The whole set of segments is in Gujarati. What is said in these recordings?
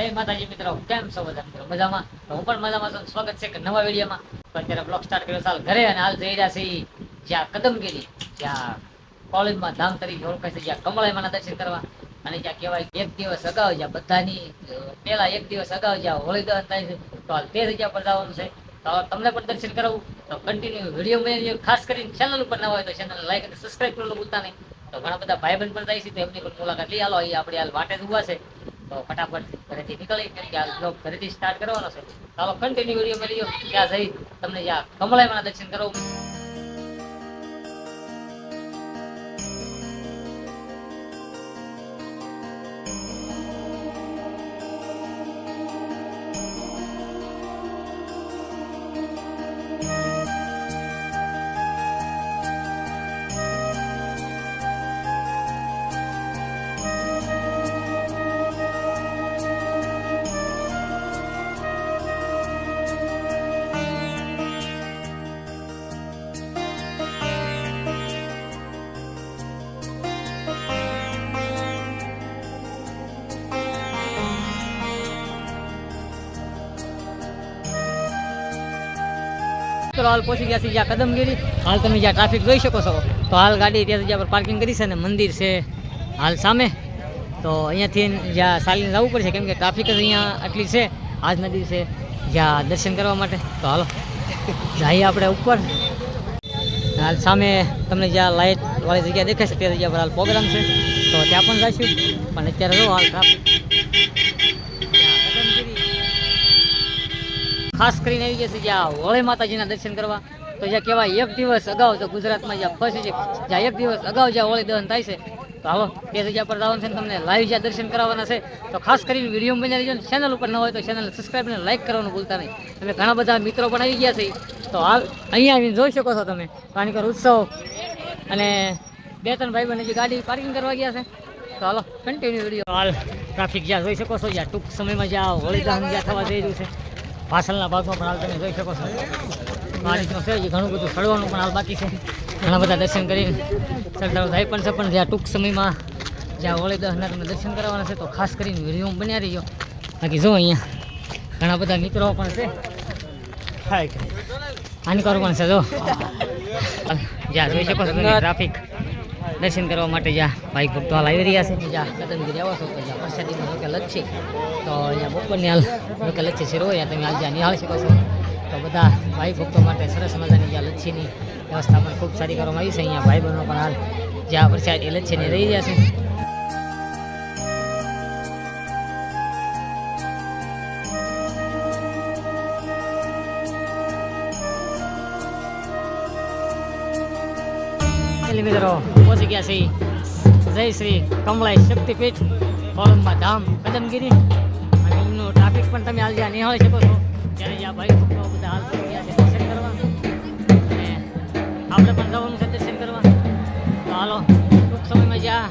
જય માતાજી મિત્રો, કેમ છો બધા મિત્રો? મજામાં? હું પણ મજામાં છું. સ્વાગત છે કે નવા વિડીયોમાં. તો અત્યારે બ્લોગ સ્ટાર્ટ કર્યો સાલ ઘરે અને હાલ જઈ રહ્યા છે જ્યાં કદમગીરી, જ્યાં કોલેજમાં ધામ તરીકે ઓળખાય છે, જ્યાં કમળાઈમાના દર્શન કરવા. અને જ્યાં કહેવાય એક દિવસ અગાઉ જ્યાં બધાની પહેલા એક દિવસ અગાઉ જ્યાં હોળી દહન થાય છે, તો હાલ તે જગ્યા પર જવાનું છે. તો તમને પણ દર્શન કરાવું. તો કન્ટિન્યુ વીડિયો મેં ખાસ કરીને ચેનલ ઉપર ના હોય તો ચેનલ લાઈક અને સબસ્ક્રાઈબ કરવાનું ભૂલતા નહીં. તો ઘણા બધા ભાઈબંધ પણ થાય છે, તો એમની પણ મુલાકાત લઈ આલો. અહીં આપણે હાલ વાટે જ ઊભા છે. તો ફટાફટ ઘરેથી નીકળી કે આ બ્લોગ ઘરેથી સ્ટાર્ટ કરવાનો છે. ચાલો કન્ટિન્યુ વીડિયો મળી લો ત્યાં જઈ તમને જ્યાં કમળાઈમાં દર્શન કરાવું. હાલ પહોંચી ગયા છે જ્યાં કદમગીરી. હાલ તમે જ્યાં ટ્રાફિક જોઈ શકો છો, તો હાલ ગાડી ત્યાં જ્યાં પર પાર્કિંગ કરી છે ને મંદિર છે હાલ સામે. તો અહીંયાથી જ્યાં સાલીને જવું પડશે, કેમ કે ટ્રાફિક જ અહીંયા આટલી છે આજ નદી છે જ્યાં દર્શન કરવા માટે. તો હાલો, જઈએ આપણે ઉપર. હાલ સામે તમને જ્યાં લાઇટ વાળી જગ્યા દેખાય છે, તે જગ્યા પર હાલ પ્રોગ્રામ છે. તો ત્યાં પણ જઈશું, પણ અત્યારે જો હાલ ટ્રાફિક ખાસ કરીને આવી ગયા છે જ્યાં હોળી માતાજીના દર્શન કરવા, તો જ્યાં કહેવાય એક દિવસ અગાઉ તો ગુજરાતમાં જ્યાં ફસે છે, જ્યાં એક દિવસ અગાઉ જ્યાં હોળી દહન થાય છે, તો હાલો, તે જગ્યા પર જવાનું છે ને તમને લાઈવ જ્યાં દર્શન કરાવવાના છે, તો ખાસ કરીને વીડિયો બનાવી લેજો ચેનલ ઉપર ન હોય તો ચેનલ સબસ્ક્રાઈબ અને લાઈક કરવાનું ભૂલતા નહીં. તમે ઘણા બધા મિત્રો પણ આવી ગયા છે, તો હાલ, અહીંયા આવીને જોઈ શકો છો તમે કાણીકર ઉત્સવ અને બે ત્રણ ભાઈ બહેન ગાડી પાર્કિંગ કરવા ગયા છે, તો હાલો કન્ટિન્યુ વીડિયો હાલ ટ્રાફિક જ્યાં જોઈ શકો છો, જ્યાં ટૂંક સમયમાં જ્યાં હોળી દહન જ્યાં થવા જઈ રહ્યું છે પાછળના ભાગમાં પણ હાલ તમે જોઈ શકો છો. આ રીતનું છે હજી ઘણું બધું સડવાનું પણ હાલ બાકી છે. ઘણા બધા દર્શન કરીને સરદાર થાય પણ છે પણ જ્યાં ટૂંક સમયમાં જ્યાં હોળી દહના તમને દર્શન કરવાના છે તો ખાસ કરીને વીડિયો બન્યા રહીજો. બાકી જો અહીંયા ઘણા બધા મિત્રો પણ છે. હાનિકારો પણ છે જો. જ્યાં જોઈ શકો છો ટ્રાફિક દર્શન કરવા માટે જ્યાં ભાઈ ભક્તો હાલ આવી રહ્યા છે. જ્યાં કદમગીરી આવો છો તો જ્યાં પ્રસાદીમાં લોકેલ જ છે. તો અહીંયા બપોરની હાલ લોકેલ છે શેરો. અહીંયા તમે હાલ જ્યાં નિહાળી શકો છો. તો બધા ભાઈ ભક્તો માટે સરસ મજાની જ્યાં લચ્છીની વ્યવસ્થા પણ ખૂબ સારી કરવામાં આવી છે. અહીંયા ભાઈ બહેનો પણ હાલ જ્યાં પ્રસાદ એ લચ્છીને રહી રહ્યા છે. એટલે મિત્રો, પહોંચી ગયા છે જય શ્રી કમલાઈ શક્તિપીઠ કોલંબા ધામ, કદમગીરી. અને એમનું ટ્રાફિક પણ તમે હાલ જ્યાં નિહાળી શકો છો ત્યારે જ્યાં ભાઈ ભક્તો બધા હાલ પહોંચી ગયા છે દર્શન કરવા. અને આપણે પણ જવાનું છે દર્શન કરવા. તો હાલો, ટૂંક સમયમાં જ્યાં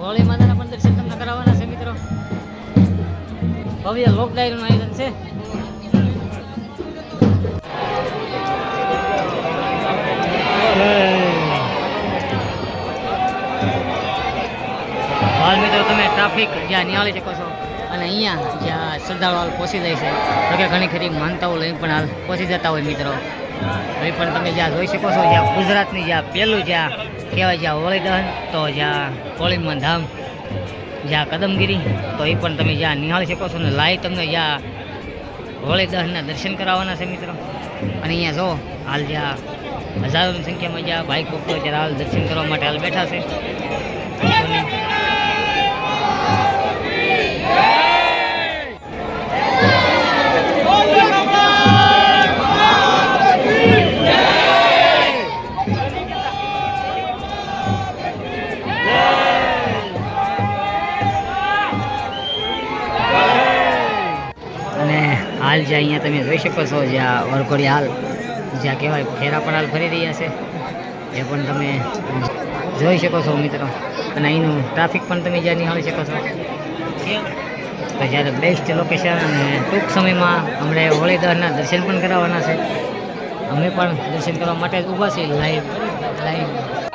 હોળી માતાના પણ દર્શન તમને કરાવવાના છે મિત્રો. ભવ્ય લોકડાયરીનું આયોજન છે. હાલ મિત્રો તમે ટ્રાફિક જ્યાં નિહાળી શકો છો અને અહીંયા જ્યાં શ્રદ્ધાળુ હાલ પહોંચી જાય છે. તો કે ઘણી ખરી માનતાઓ લઈને પણ હાલ પહોંચી જતા હોય મિત્રો. એ પણ તમે જ્યાં જોઈ શકો છો, જ્યાં ગુજરાતની જ્યાં પહેલું જ્યાં કહેવાય જ્યાં હોળી દહન, તો જ્યાં હોળીમાં ધામ, જ્યાં કદમગીરી, તો એ પણ તમે જ્યાં નિહાળી શકો છો ને લાઈવ તમને જ્યાં હોળી દહનના દર્શન કરાવવાના છે મિત્રો. અને અહીંયા જો હાલ જ્યાં હજારોની સંખ્યામાં જ્યાં બાઇક ઉપર જ્યારે હાલ દર્શન કરવા માટે હાલ બેઠા છે. હાલ જે અહીંયા તમે જોઈ શકો છો, જ્યાં વરઘોડી હાલ, જ્યાં કહેવાય ફેરા પણ હાલ ફરી રહ્યા છે. એ પણ તમે જોઈ શકો છો મિત્રો. અને અહીંનું ટ્રાફિક પણ તમે જ્યાં નિહાળી શકો છો. તો જ્યારે બેસ્ટ લોકેશન અને ટૂંક સમયમાં અમને હોળી દર્શન પણ કરાવવાના છે. અમે પણ દર્શન કરવા માટે જ ઊભા છીએ લાઈવ લાઈવ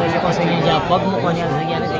જોઈ શકો છો અહીંયા જ્યાં પગ મૂકવાની જગ્યા નથી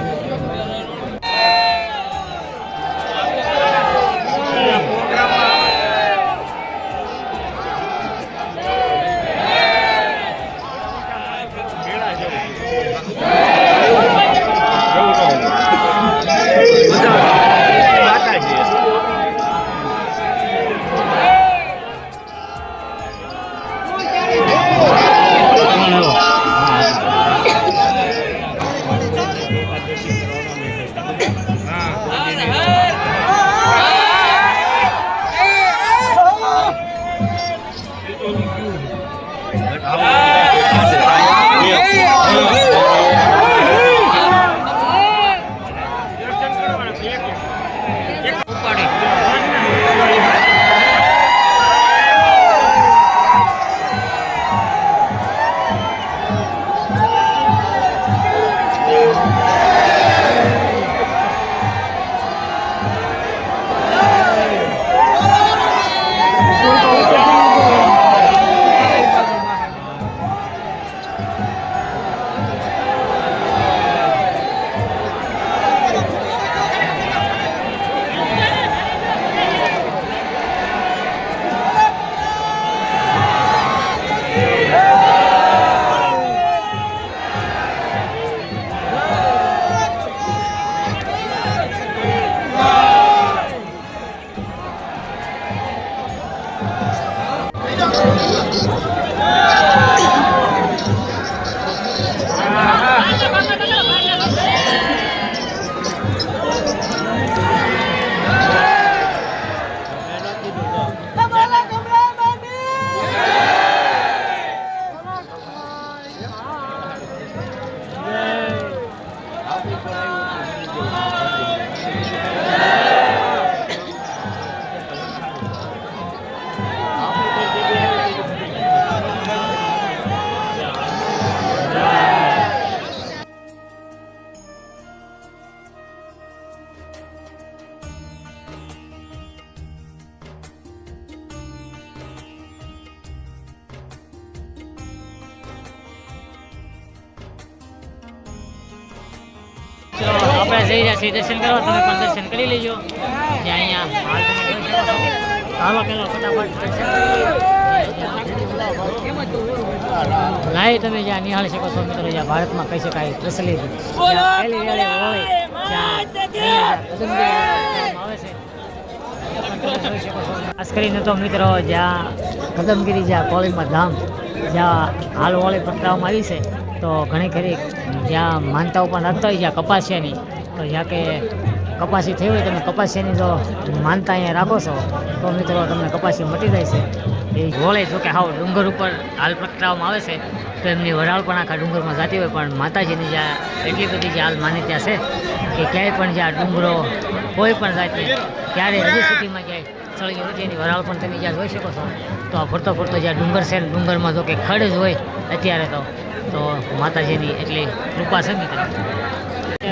Yeah. Oh. Yeah. જઈ રહ્યા છીએ દર્શન કરવા તમે પણ દર્શન કરી લેજો. જે અહીંયા હાલ પેલો ફટાફટ લાઈ તમે જ્યાં નિહાળી શકો છો મિત્રો જ્યાં ભારતમાં કહી શકાય પ્રચલિત. વેળે આવે છે. ત્યાં. ખાસ કરીને તો મિત્રો જ્યાં કદમગીરી જ્યાં કોળીમાં ધામ જ્યાં હાલ હોળી પકડાવવામાં આવી છે તો ઘણી ખરી જ્યાં માનતાઓ પણ રાખતા હોય જ્યાં કપાસિયાની તો જ્યાં કે કપાસી થઈ હોય તમે કપાસીની જો માનતા અહીંયા રાખો છો, તો મિત્રો તમને કપાસી મટી જાય છે. એ ગોળે જો કે હાવ ડુંગર ઉપર હાલ પ્રગટાવવામાં આવે છે, તો એમની વરાળ પણ આખા ડુંગરમાં જાતી હોય, પણ માતાજીની જ્યાં એટલી બધી જે હાલ માન્યતા છે કે ક્યાંય પણ જ્યાં ડુંગરો કોઈ પણ જાતની ક્યારે હજી સુધીમાં ક્યાંય સળગી નથી, એની વરાળ પણ તમે જ્યાં જોઈ શકો છો, તો આ ફરતો ફરતો જ્યાં ડુંગર છે ડુંગરમાં જો કે ખડ જ હોય અત્યારે તો તો માતાજીની એટલી કૃપા છે મિત્રો.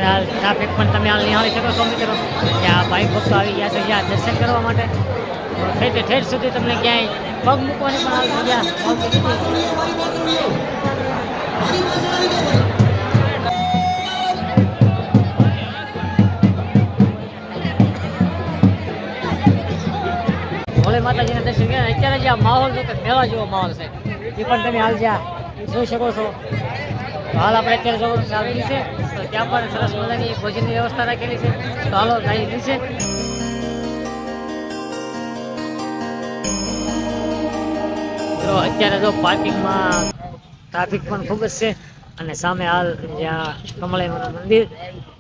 હાલ ટ્રાફિક પણ તમે હાલ નિહાળી શકો છો મિત્રો ત્યાં ભાઈ ભક્તો આવી ગયા છે જ્યાં દર્શન કરવા માટે. તો ઠેઠ ઠેઠ સુધી તમને ક્યાંય પગ મૂકવાની પણ હાલ જગ્યા મળતી નથી. ભોલે માતાજીના દર્શન કર્યા. અત્યારે જે આ માહોલ છે કે મેળા જેવો માહોલ છે. એ પણ તમે હાલ જ્યાં જોઈ શકો છો. તો હાલ આપણે અત્યારે જવાનું ચાલતી છે. તો ત્યાં પણ સરસ મજાની ભોજનની વ્યવસ્થા રાખેલી છે. તો હાલો ગાઈ છે તો અત્યારે તો પાર્કિંગમાં ટ્રાફિક પણ ખૂબ જ છે અને સામે હાલ જ્યાં કમળાઈમાનું મંદિર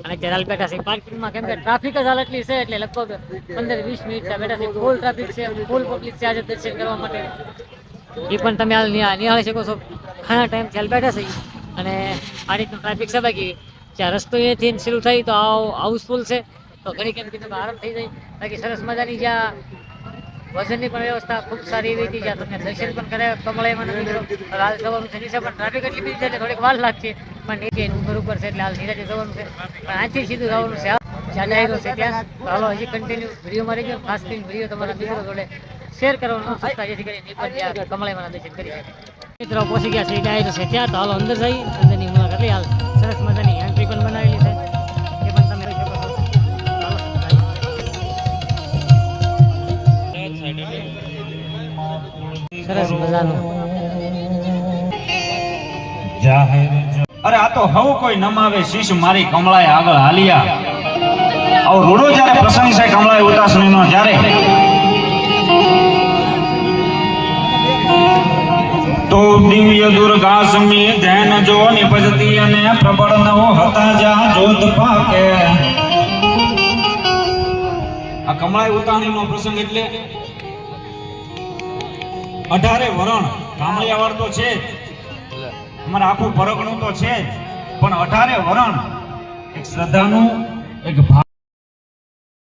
અને અત્યારે હાલ બેઠા છે પાર્કિંગમાં, કેમ કે ટ્રાફિક જ હાલ એટલી છે એટલે લગભગ પંદર વીસ મિનિટ બેઠા છે. ફૂલ ટ્રાફિક છે ફૂલ પબ્લિક છે આજે દર્શન કરવા માટે. એ પણ તમે હાલ નિહા- નિહાળી શકો છો. ઘણા ટાઈમથી હાલ બેઠા છે. અને આ રીતનું ટ્રાફિક છે બાકી. જ્યાં રસ્તો અહીંયાથી શરૂ થાય તો હાઉસફુલ છે. તો ઘણી કેમ કીધું આરામ થઈ જાય. બાકી સરસ મજાની જ્યાં વજનની પણ વ્યવસ્થા ખૂબ સારી એવી હતી, જ્યાં તમને દર્શન પણ કરાય. કમળાઈમાં મિત્રો હાલ સવારનું છે નીચે પણ ટ્રાફિક એટલી બધી છે એટલે થોડીક વાર લાગશે. પણ નીચે ડુંગર ઉપર છે એટલે હાલ નીચે જવાનું છે. પણ આથી સીધું જવાનું છે જ્યાં ડાયરો છે ત્યાં. હાલો, હજી કન્ટિન્યુ વિડીયોમાં રહેજો. ખાસ કરીને વીડિયો તમારા મિત્રો જોડે શેર કરવાનું સત્તા જેથી કરીને પણ કમળે મને દર્શન કરી શકે. મિત્રો, પહોંચી ગયા છે ડાયરો છે. ત્યાં તો હાલો, અંદર જઈ, અંદરની મુલાકાત લઈ. હાલ, સરસ મજાની પણ બનાવેલી છે એ પણ તમે જોઈ શકો છો. સરસ મજાનું. અરે, આ તો હવ કોઈ નમાવે શીશ મારી કમળાએ આગળ હાલિયા. આવો રૂડો જ્યારે પ્રસંગ છે, કમળાએ ઉદાસણીનો જ્યારે તો દિવ્ય દુર્ગા સમી ધ્યાન જો નિપજતી અને પ્રબળ નવો હતા જા જોત પાકે. આ કમળાએ ઉતાણીનો પ્રસંગ એટલે અઢારે વરણ કામળિયાવાડ તો છે અમારે આખું પરગણું તો છે પણ અઢારે વરણ એક શ્રદ્ધાનું, એક